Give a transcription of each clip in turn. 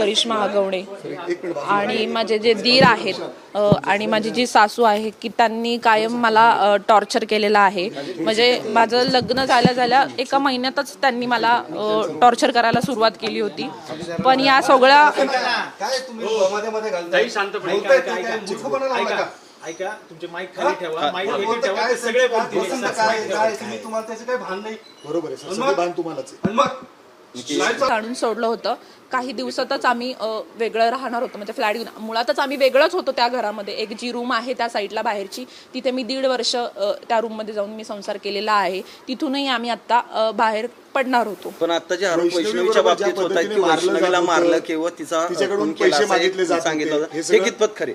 करिश्मा आगवणे. आणि माझे जे दीर आहेत आणि माझी जी सासू आहे की त्यांनी कायम मला टॉर्चर केलेलं आहे. म्हणजे माझं लग्न झाल्या झाल्या एका महिन्यातच त्यांनी मला टॉर्चर करायला सुरुवात केली होती. पण या सगळ्या काय तुम्ही मध्ये मध्ये घालताय ताई शांतपणे बोलताय ऐका, तुमचे माईक खाली ठेवा माईक खाली ठेवा सगळे तुम्हाला त्याचं काही भान नाही. बरोबर आहे? भान तुम्हालाच आहे. आणि मग? काढून सोडलं होतं. काही दिवसातच आम्ही वेगळं राहणार होतो. म्हणजे फ्लॅट घेऊन मुळातच आम्ही वेगळंच होतो त्या घरामध्ये. एक जी रूम आहे त्या साईडला बाहेरची. तिथे मी दीड वर्ष त्या रूममध्ये जाऊन मी संसार केलेला आहे. तिथूनही आम्ही आत्ता बाहेर पडणार होतो. पण आता जे आरोप वैष्णवी वैष्णवीच्या बाबतीत होत की वैष्णवीला मारलं किंवा तिचा तिच्याकडून पैसे मागितले जात सांगितलं. हे कितपत खरे?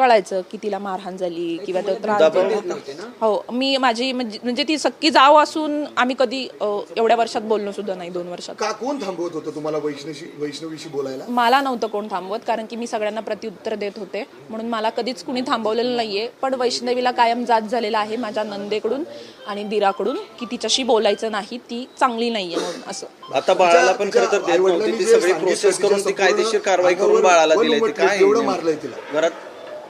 कळायचं की तिला मारहाण झाली किंवा तो त्रास झाला. हो मी माझी म्हणजे म्हणजे ती सक्की जाव असून आम्ही कधी अ, एवढ्या वर्षात बोललो सुद्धा नाही दोन वर्षात. का कोण थांबवत होतं तुम्हाला वैष्णवी वैष्णवीशी बोलायला? मला नव्हतं कोण थांबवत कारण की मी सगळ्यांना प्रत्युत्तर देत होते. म्हणून मला कधीच कुणी थांबवलेलं नाहीये. पण वैष्णवीला कायम जात झालेला आहे माझ्या नंदेकडून आणि दिराकडून की तिच्याशी बोलायचं नाही ती चांगली नाहीये म्हणून असं. आता बाळाला पण खरं तर देत नव्हती. ती सगळी प्रोसेस करून ती कायदेशीर कारवाई करून बाळाला दिली. ती काय एवढं? मारलंय तिला. घरात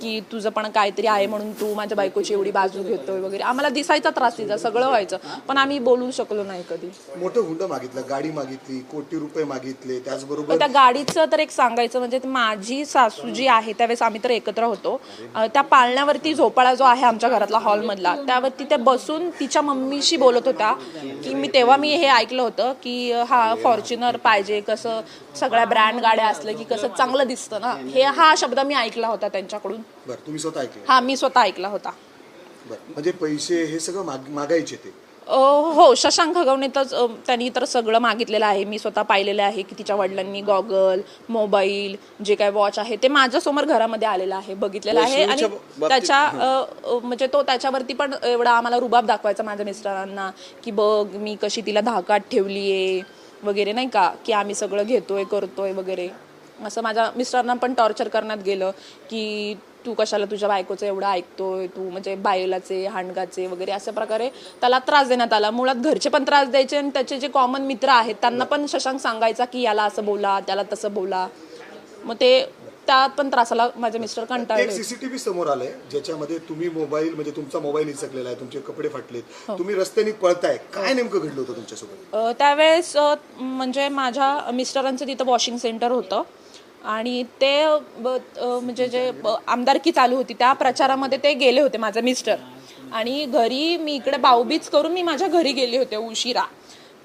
की तुझं पण काहीतरी आहे म्हणून तू माझ्या बायकोची एवढी बाजू घेतोय वगैरे. आम्हाला दिसायचा त्रास तिचा सगळं व्हायचं. पण आम्ही बोलू शकलो नाही कधी. मोठं हुंड मागितलं गाडी मागितली कोटी रुपये मागितले त्याचबरोबर त्या गाडीचं तर एक सांगायचं म्हणजे माझी सासू जी आहे त्यावेळेस आम्ही तर एकत्र होतो. त्या पाळण्यावरती झोपाळा जो आहे आमच्या घरातला हॉलमधला त्यावरती त्या बसून तिच्या मम्मीशी बोलत होत्या की मी तेव्हा मी हे ऐकलं होतं की हा फॉर्च्युनर पाहिजे कसं सगळ्या ब्रँड गाड्या असलं की कसं चांगलं दिसतं ना. हे हा शब्द मी ऐकला होता त्यांच्याकडून. बरं तुम्ही स्वतः ऐकलं. हा मी स्वतः ऐकला होता. बरं म्हणजे पैसे हे सगळं माग- मागायचे ते? अ, हो शशांक हगवणेतच अ, त्यांनी तर सगळं मागितलेलं आहे. मी स्वतः पाहिलेलं आहे की तिच्या वडिलांनी गॉगल मोबाईल जे काय वॉच आहे ते माझ्यासमोर घरामध्ये आलेलं आहे बघितलेलं आहे. आणि वैष्णवीच्या बाबतीत- त्याच्या अ, अ, म्हणजे तो त्याच्यावरती पण एवढा आम्हाला रुबाब दाखवायचा माझ्या मिस्टरांना की बघ मी कशी तिला धाकात ठेवलीये वगैरे नाही का की आम्ही सगळं घेतोय करतोय वगैरे. असं माझ्या मिस्टरांना पण टॉर्चर करण्यात गेलं की तू कशाला तुझ्या बायकोचं एवढं ऐकतोय? तू म्हणजे बायलाचे हांडगाचे वगैरे अशा प्रकारे त्याला त्रास देण्यात आला. मुळात घरचे पण त्रास द्यायचे आणि त्याचे जे कॉमन मित्र आहेत त्यांना पण शशांक सांगायचा की याला असं बोला त्याला तसं बोला. मग ते त्या पण त्रासाला माझे मिस्टर कंटाळले. सीसीटीव्ही समोर आलंय ज्याच्यामध्ये तुम्ही मोबाईल म्हणजे तुमचा मोबाईल हिसकलेला आहे तुमचे कपडे फाटलेत. हो. तुम्ही रस्त्याने पळताय. काय नेमकं घडलं होतं तुमच्यासोबत? त्यावेळेस म्हणजे माझ्या मिस्टरांचं तिथं वॉशिंग सेंटर होतं. आणि ते ब- म्हणजे जे ब- आमदारकी चालू होती त्या प्रचारामध्ये ते गेले होते माझे मिस्टर. आणि घरी मी इकडे बाऊबीज करून मी माझ्या घरी गेले होते उशिरा.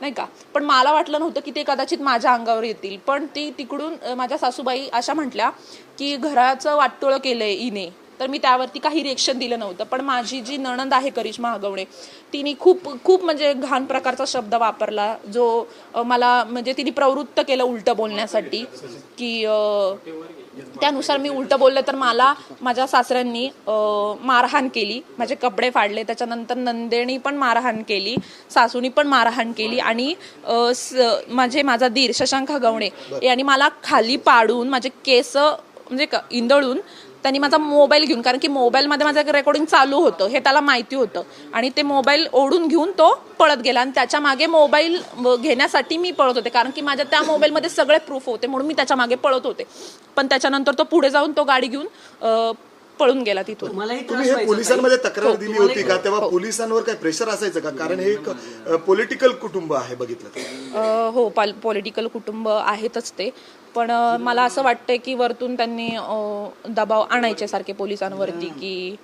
नाही का? पण मला वाटलं नव्हतं की ते कदाचित माझ्या अंगावर येतील. पण ती तिकडून माझ्या सासूबाई अशा म्हटल्या की घराचं वाटोळं केलंय इने तर मी त्यावरती काही रिएक्शन दिलं नव्हतं. पण माझी जी नणंद आहे करिश्मा हगवणे तिने खूप खूप म्हणजे घाण प्रकारचा शब्द वापरला जो मला म्हणजे तिने प्रवृत्त केलं उलटं बोलण्यासाठी की त्यानुसार मी उलटं बोलले तर मला माझ्या सासऱ्यांनी मारहाण केली. माझे कपडे फाडले. त्याच्यानंतर नंदेनी पण मारहाण केली. सासूनी पण मारहाण केली. आणि माझे माझा दीर शशांक हगवणे यांनी मला खाली पाडून माझे केस म्हणजे इंदळून त्यांनी माझा मोबाईल घेऊन कारण की मोबाईलमध्ये माझं रेकॉर्डिंग चालू होतं हे त्याला माहिती होतं. आणि ते मोबाईल ओढून घेऊन तो पळत गेला. आणि त्याच्यामागे मोबाईल घेण्यासाठी मी पळत होते. कारण की माझ्या त्या मोबाईलमध्ये सगळे प्रूफ होते म्हणून मी त्याच्यामागे पळत होते. पण त्याच्यानंतर तो पुढे जाऊन तो गाडी घेऊन पळून गेला तिथून. तुम्ही हे पोलिसांमध्ये. तक्रार हो, दिली होती का? तेव्हा पोलिसांवर काय प्रेशर असायचं का? कारण हे एक पॉलिटिकल कुटुंब आहे बघितलं हो पाल पॉलिटिकल कुटुंब आहेतच ते. पण मला असं वाटतंय की वरतून त्यांनी दबाव आणायचे सारखे पोलिसांवरती की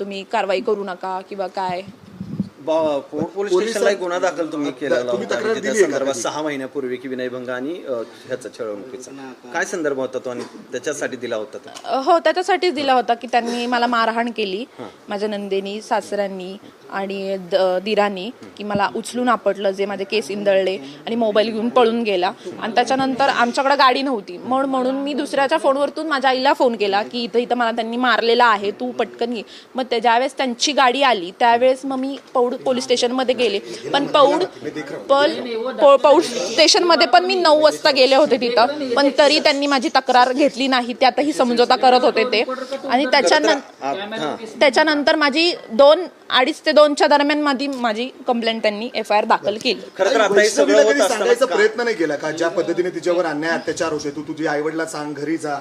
तुम्ही कारवाई करू नका किंवा काय. पोलीस स्टेशनला गुन्हा दाखल तुम्ही केलेला का संदर्भात? सहा महिन्यापूर्वी की विनयभंग आणि ह्याचा छळवणुकीचा. काय संदर्भ होता तो आणि त्याच्यासाठी दिला होता हो त्याच्यासाठीच दिला होता की त्यांनी मला मारहाण केली. माझ्या नंदेनी सासऱ्यांनी आणि दिरांनी की मला उचलून आपटलं जे माझे केस इंदळले आणि मोबाईल घेऊन पळून गेला. आणि त्याच्यानंतर आमच्याकडे गाडी नव्हती. म्हणून म्हणून मी दुसऱ्याच्या फोनवरतून माझ्या आईला फोन केला की इथं इथं मला त्यांनी मारलेला आहे तू पटकन ये. मग ज्यावेळेस त्यांची गाडी आली त्यावेळेस मग मी पौड पोलीस स्टेशनमध्ये गेले. पण पौड पल पौड स्टेशनमध्ये पण मी नऊ वाजता गेले होते तिथं. पण तरी त्यांनी माझी तक्रार घेतली नाही त्यातही समझोता करत होते ते. आणि त्याच्यानंतर. त्याच्यानंतर माझी दोन अडीच ते दोनच्या दरम्यान माझी माझी कंप्लेंट त्यांनी एफ आय आर दाखल केली. खरं तर आता हे वैष्णवीला सगळं होत सांगायचा असताना प्रयत्न नाही केला का? ज्या पद्धतीने तिच्यावर अन्याय अत्याचार होते तू तुझ्या आईवडिला सांग घरी जा.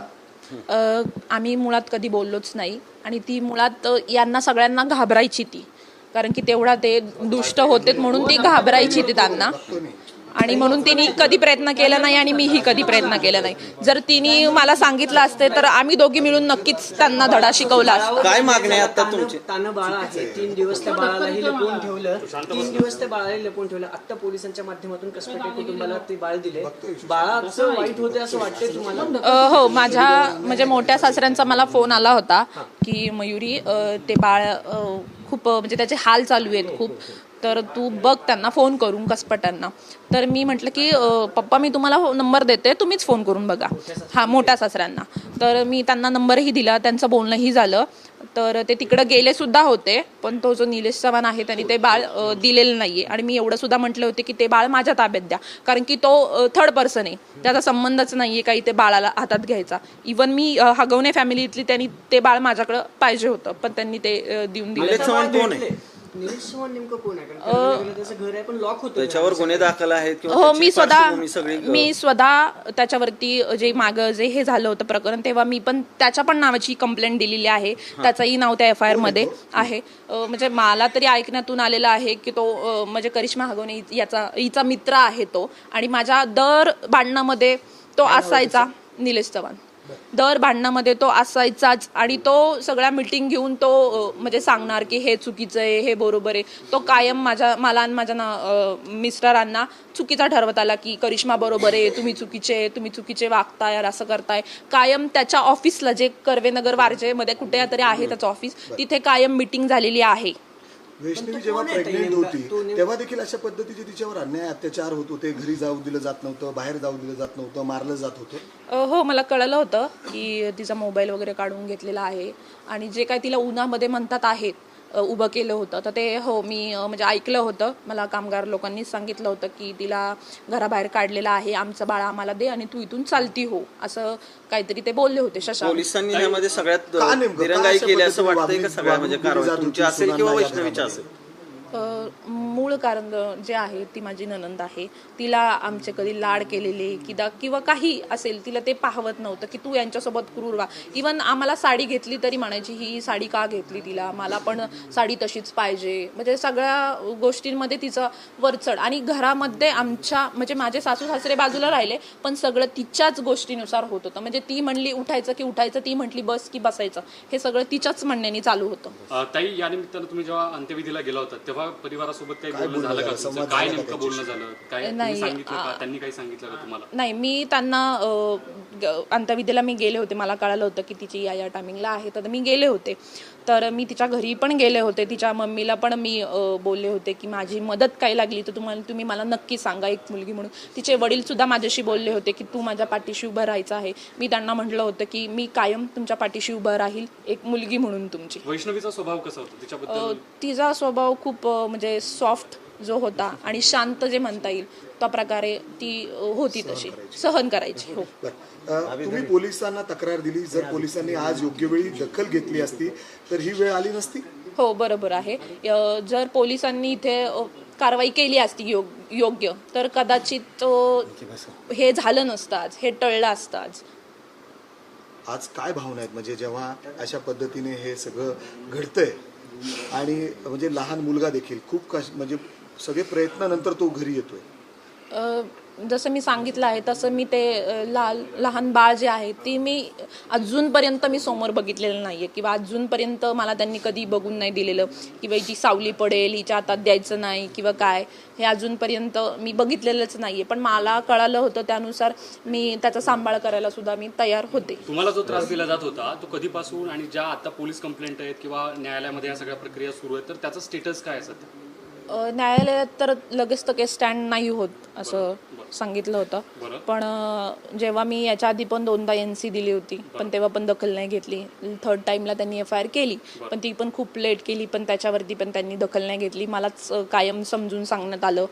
अ, आम्ही मुळात कधी बोललोच नाही. आणि ती मुळात अ, यांना सगळ्यांना घाबरायची ती. कारण की तेवढा ते दुष्ट होते म्हणून ती घाबरायची ती त्यांना. आणि म्हणून तिने कधी प्रयत्न केला नाही आणि मीही कधी प्रयत्न केला नाही. जर तिने मला सांगितलं असते तर आम्ही दोघी मिळून नक्कीच त्यांना धडा शिकवला असता. काय मागणी आता तानं- तुमची? तानं बाळ आहे तीन दिवस त्या बाळालाही लपवून ठेवलं. तीन दिवस त्या बाळालाही लपवून ठेवलं. आता पोलिसांच्या माध्यमातून कसपटे कुटुंबाला ते बाळ दिले. बाळाचं वाईट होते असं वाटतंय तुम्हाला? हो माझ्या म्हणजे मोठ्या सासऱ्यांचा मला फोन आला होता की मयुरी ते बाळ खूप म्हणजे त्याचे हाल चालू आहेत खूप. तर तू बघ त्यांना फोन करून कसपटांना. तर मी म्हटलं की पप्पा मी तुम्हाला हो, नंबर देते तुम्हीच फोन करून बघा. हा मोठ्या सासऱ्यांना. तर मी त्यांना नंबरही दिला त्यांचं बोलणंही झालं. तर ते तिकडं गेले सुद्धा होते पण तो जो निलेश चव्हाण आहे त्यांनी ते बाळ दिलेलं नाहीये. आणि मी एवढं सुद्धा म्हटले होते की ते बाळ माझ्या ताब्यात द्या. कारण की तो थर्ड पर्सन आहे. त्याचा संबंधच नाहीये काही ते बाळाला हातात घ्यायचा. इवन मी हगवणे फॅमिलीतली त्यांनी ते बाळ माझ्याकडं पाहिजे होतं पण त्यांनी ते देऊन दिलं. त्याच्यावर गुन्हे दाखल आहेत हो मी स्वतः मी स्वतः त्याच्यावरती जे माग जे हे झालं होतं प्रकरण तेव्हा मी पण त्याच्या पण नावाची कंप्लेंट दिलेली आहे. त्याचंही नाव त्या एफ आय आरमध्ये आहे म्हणजे मला तरी ऐकण्यातून आलेलं आहे की तो म्हणजे करिश्मा हगवणे याचा हिचा मित्र आहे तो. आणि माझ्या दर भांडणामध्ये तो असायचा निलेश चव्हाण. दर भांडणामध्ये तो असायचाच आणि तो सगळ्या मिटिंग घेऊन तो म्हणजे सांगणार की हे चुकीचं आहे हे बरोबर आहे. तो कायम माझ्या मला आणि माझ्या ना मिस्टरांना चुकीचा ठरवत आला की करिश्मा बरोबर आहे तुम्ही चुकीचे आहे, तुम्ही चुकीचे वागताय असं करताय. कायम त्याच्या ऑफिसला जे कर्वेनगर वारजेमध्ये कुठे तरी आहे त्याचं ऑफिस तिथे कायम मिटिंग झालेली आहे. वैष्णवी जेव्हा प्रेग्नेंट होती तेव्हा देखील अशा पद्धतीचे तिच्यावर अन्याय अत्याचार होत होते. घरी जाऊ दिलं जात नव्हतं बाहेर जाऊ दिलं जात नव्हतं मारलं जात होतं. हो मला कळलं होतं की तिचा मोबाईल वगैरे काढून घेतलेला आहे. आणि जे काय तिला उन्हामध्ये म्हणतात आहेत उभं केलं होतं. तर ते हो मी म्हणजे ऐकलं होतं. मला कामगार लोकांनी सांगितलं होतं की तिला घराबाहेर काढलेलं आहे आमचं बाळ आम्हाला दे आणि तू इथून चालती हो असं काहीतरी ते बोलले होते शशांक. पोलिसांनी यामध्ये सगळ्यात दिरंगाई केली असं वाटतंय का सगळ्या म्हणजे कारवाई तुमची होती असेल किंवा वैष्णवीची? असेल? मूळ कारण जे आहे ती माझी ननंद आहे. तिला आमचे कधी लाड केलेले किंवा किंवा काही असेल तिला ते पाहवत नव्हतं की तू यांच्यासोबत क्रूर वा इवन आम्हाला साडी घेतली तरी म्हणायची ही साडी का घेतली तिला? मला पण साडी तशीच पाहिजे. म्हणजे सगळ्या गोष्टींमध्ये तिचं वरचढ. आणि घरामध्ये आमच्या म्हणजे माझे सासू सासरे बाजूला राहिले पण सगळं तिच्याच गोष्टीनुसार होत होतं. म्हणजे ती म्हणली उठायचं की उठायचं ती म्हटली बस की बसायचं. हे सगळं तिच्याच म्हणण्याने चालू होतं. ताई या निमित्तानं तुम्ही जेव्हा अंत्यविधीला गेला होता तेव्हा परिवारासोबत काही बोलणं झालं का? तुमचं? काय नेमकं बोलणं झालं? काय तुम्ही नाही, सांगितलं का? त्यांनी काही सांगितलं का तुम्हाला? नाही मी त्यांना अ, ग- अंत्यविधीला मी गेले होते. मला कळालं होतं की तिची या या टायमिंगला आहे. तर मी गेले होते. तर मी तिच्या घरी पण गेले होते. तिच्या मम्मीला पण मी बोलले होते की माझी मदत काय लागली तर तुम्हाला तुम्ही मला नक्की सांगा एक मुलगी म्हणून. तिचे वडील सुद्धा माझ्याशी बोलले होते की तू माझ्या पाठीशी उभं राहायचं आहे. मी त्यांना म्हटलं होतं की मी कायम तुमच्या पाठीशी उभं राहील एक मुलगी म्हणून तुमची. वैष्णवीचा स्वभाव कसा होता? तिचा स्वभाव खूप म्हणजे सॉफ्ट जो होता आणि शांत जे म्हणता येईल त्या प्रकारे ती होती तशी. सहन करायची हो. तुम्ही पोलिसांना तक्रार दिली. जर पोलिसांनी आज योग्य वेळी दखल घेतली असती तर ही वेळ आली नसती? हो बरोबर आहे. जर पोलिसांनी इथे कारवाई केली असती योग योग्य तर कदाचित हे झालं नसतं आज. हे टळलं असतं आज. आज काय भावना आहेत? म्हणजे जेव्हा अशा पद्धतीने हे सगळं घडतंय आणि म्हणजे लहान मुलगा देखील खूप कश म्हणजे सगळे प्रयत्नानंतर तो घरी येतोय. अ, जसं मी सांगितलं आहे तसं मी ते लाल लहान बाळ जे आहे ते मी अजूनपर्यंत मी समोर बघितलेलं नाही आहे किंवा अजूनपर्यंत मला त्यांनी कधी बघून नाही दिलेलं किंवा हिची सावली पडेल हिच्या हातात द्यायचं नाही किंवा काय हे अजूनपर्यंत मी बघितलेलंच नाही आहे पण मला कळालं होतं त्यानुसार मी त्याचा सांभाळ करायला सुद्धा मी तयार होते. तुम्हाला जो त्रास दिला जात होता तो कधीपासून आणि ज्या आता पोलीस कंप्लेंट आहेत किंवा न्यायालयामध्ये या सगळ्या प्रक्रिया सुरू आहेत तर त्याचं स्टेटस काय आहे सध्या? अ, न्यायालयात तर लगेच तर काही स्टँड नाही होत असं सांगितलं होतं. पण जेव्हा मी याच्या आधी पण दोनदा एन सी दिली होती पण तेव्हा पण दखल नाही घेतली. थर्ड टाइमला त्यांनी एफ आय आर केली पण ती पण खूप लेट केली पण त्याच्यावरती पण त्यांनी दखल नाही घेतली. मलाच कायम समजून सांगण्यात आलं.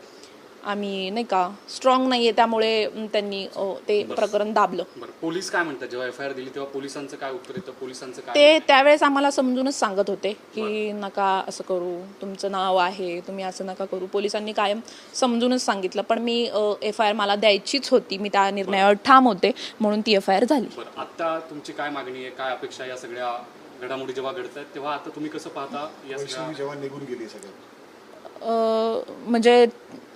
आम्ही नाही का स्ट्रॉंग नाही आहे त्यामुळे त्यांनी अ, ते प्रकरण दाबलं. बरं पोलीस काय म्हणतात? जेव्हा एफ आय आर दिली तेव्हा पोलिसांचं काय उत्तर येतं पोलिसांचं काय ते त्यावेळेस आम्हाला समजूनच सांगत होते की नका असं करू तुमचं नाव आहे तुम्ही असं नका करू. पोलिसांनी कायम समजूनच सांगितलं. पण मी एफ आय आर मला द्यायचीच होती. मी त्या निर्णयावर ठाम होते म्हणून ती एफ आय आर झाली. बरं आता तुमची काय मागणी आहे? काय अपेक्षा या सगळ्या घडामोडी जेव्हा घडत आहेत तेव्हा आता तुम्ही कसं पाहता या सगळ्या वैष्णवी जेव्हा निघून गेली सगळं अ, म्हणजे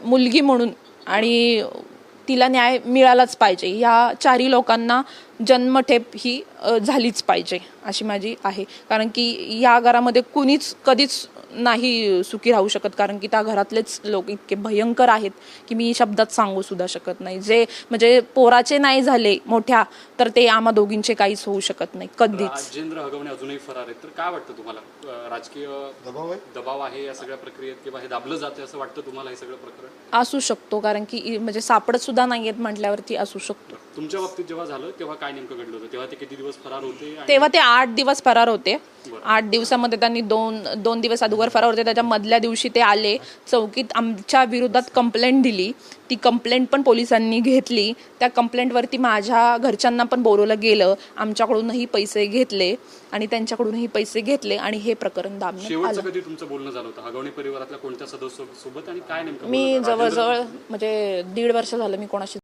मुलगी म्हणून आणि तिला न्याय मिळालाच पाहिजे. ह्या चारही लोकांना जन्मठेप ही झालीच पाहिजे अशी माझी आहे. कारण की या घरामध्ये कुणीच कधीच नाही सुखी राहू शकत कारण की त्या घरातलेच लोक इतके भयंकर आहेत की मी शब्दात सांगू सुद्धा शकत नाही. जे म्हणजे पोराचे नाही झाले मोठ्या तर ते आम्हा दोघींचे काहीच होऊ शकत नाही कधीच. राजेंद्र हगवणे अजूनही फरार आहेत. तर काय वाटतं तुम्हाला? राजकीय दबाव आहे? दबाव आहे या सगळ्या प्रक्रियेत किंवा हे दाबलं जाते असं वाटतं तुम्हाला हे सगळं प्रकरण? असू शकतो कारण की म्हणजे सापडत सुद्धा नाहीयेत म्हटल्यावरती असू शकतो. तुमच्या बाबतीत जेव्हा झालं तेव्हा काय नेमकं घडलं होतं? तेव्हा ते किती दिवस फरार होते आणि तेव्हा ते आठ दिवस फरार होते. आठ दिवसामध्ये त्यांनी दोन दोन दिवस अगोदर फरार होते. त्याच्या मधल्या दिवशी ते आले चौकीत आमच्या विरोधात कंप्लेंट दिली. ती कंप्लेंट पण पोलिसांनी घेतली. त्या कंप्लेंटवरती माझ्या घरच्यांना पण बोलवलं गेलं. आमच्याकडूनही पैसे घेतले आणि त्यांच्याकडूनही पैसे घेतले आणि हे प्रकरण दाबण्यात आलं. शेवटचं कधी तुमचं बोलणं झालं होतं? हगवणे परिवारातल्या कोणत्या सदस्य सोबत आणि काय नेमकं मी बोलणं? जवळजवळ म्हणजे दीड वर्ष झालं मी कोणाशी